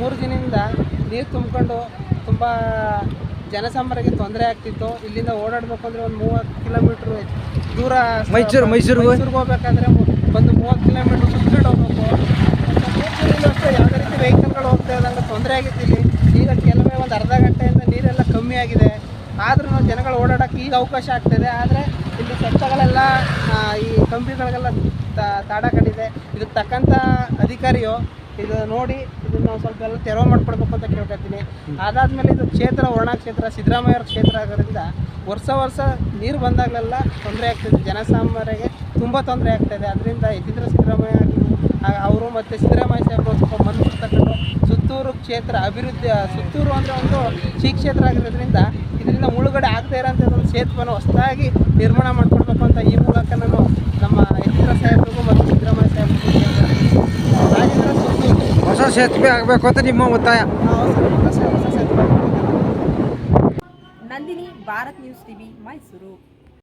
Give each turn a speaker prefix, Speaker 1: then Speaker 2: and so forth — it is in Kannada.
Speaker 1: ಮೂರು ದಿನದಿಂದ ನೀರು ತುಂಬಿಕೊಂಡು ತುಂಬ ಜನಸಾಮಾನ್ಯರಿಗೆ ತೊಂದರೆ ಆಗ್ತಿತ್ತು. ಇಲ್ಲಿಂದ ಓಡಾಡಬೇಕು ಅಂದರೆ ಒಂದು ಮೂವತ್ತು ಕಿಲೋಮೀಟ್ರ್ ದೂರ ಮೈಸೂರು
Speaker 2: ಮೈಸೂರು- ಮೈಸೂರಿಗೆ?
Speaker 1: ಹೋಗ್ಬೇಕಾದ್ರೆ ಒಂದು ಮೂವತ್ತು ಕಿಲೋಮೀಟ್ರ್ ಸುತ್ಕೊಂಡು ಹೋಗ್ಬೇಕು. ಅಷ್ಟೇ ಯಾವುದೇ ರೀತಿ ವೆಹಿಕಲ್ಗಳು ಹೋಗ್ತಾ ಇದ್ದಂಗೆ ತೊಂದರೆ ಆಗಿತ್ತು ಇಲ್ಲಿ. ಈಗ ಕೆಲವೇ ಒಂದು ಅರ್ಧ ಗಂಟೆಯಿಂದ ನೀರೆಲ್ಲ ಕಮ್ಮಿ ಆಗಿದೆ. ಆದ್ರೂ ಜನಗಳು ಓಡಾಡೋಕ್ಕೆ ಈಗ ಅವಕಾಶ ಆಗ್ತಿದೆ. ಆದರೆ ಇಲ್ಲಿ ಸ್ವಚ್ಛಗಳೆಲ್ಲ ಈ ಕಂಬಿಗಳಿಗೆಲ್ಲ ತಾಡ ಕಟ್ಟಿದೆ ಇದಕ್ಕೆ ತಕ್ಕಂಥ ಅಧಿಕಾರಿಯು ಇದು ನೋಡಿ, ಇದನ್ನು ಸ್ವಲ್ಪ ಎಲ್ಲ ತೆರವು ಮಾಡ್ಕೊಡ್ಬೇಕು ಅಂತ ಕೇಳ್ಕೊತೀನಿ. ಅದಾದಮೇಲೆ ಇದು ಕ್ಷೇತ್ರ ವರ್ಣ ಕ್ಷೇತ್ರ ಸಿದ್ದರಾಮಯ್ಯ ಕ್ಷೇತ್ರ ಆಗೋದ್ರಿಂದ ವರ್ಷ ವರ್ಷ ನೀರು ಬಂದಾಗಲೆಲ್ಲ ತೊಂದರೆ ಆಗ್ತಿದೆ. ಜನಸಾಮಾನ್ಯರಿಗೆ ತುಂಬ ತೊಂದರೆ ಆಗ್ತಾಯಿದೆ ಅದರಿಂದ ಯತೀಂದ್ರ ಸಿದ್ದರಾಮಯ್ಯ ಅವರು ಮತ್ತು ಸಿದ್ದರಾಮಯ್ಯ ಸಾಹೇಬರು ಸ್ವಲ್ಪ ಮನಸ್ಸು ಸುತ್ತೂರು ಕ್ಷೇತ್ರ ಅಭಿವೃದ್ಧಿ ಸುತ್ತೂರು ಅಂದರೆ ಒಂದು ಶ್ರೀ ಕ್ಷೇತ್ರ ಆಗಿರೋದ್ರಿಂದ ಇದರಿಂದ ಮುಳುಗಡೆ ಆಗದೇ ಇರೋಂಥ ಒಂದು ಸೇತುವೆನ ಹೊಸದಾಗಿ ನಿರ್ಮಾಣ ಮಾಡಿಕೊಡ್ಬೇಕು ಅಂತ ಈ ಮೂಲಕ ನಾನು ಸುತ್ತೂರು
Speaker 2: ಹೊಸ ಸೇತುವೆ ಆಗಬೇಕು ಅಂತ ನಿಮ್ಮ ಒತ್ತಾಯ
Speaker 1: ಆ, ಹೊಸ ಹೊಸ ಹೊಸ ಸೇತುವೆ
Speaker 3: ನಂದಿನಿ ಭಾರತ್ ನ್ಯೂಸ್ ಟಿವಿ ಮೈಸೂರು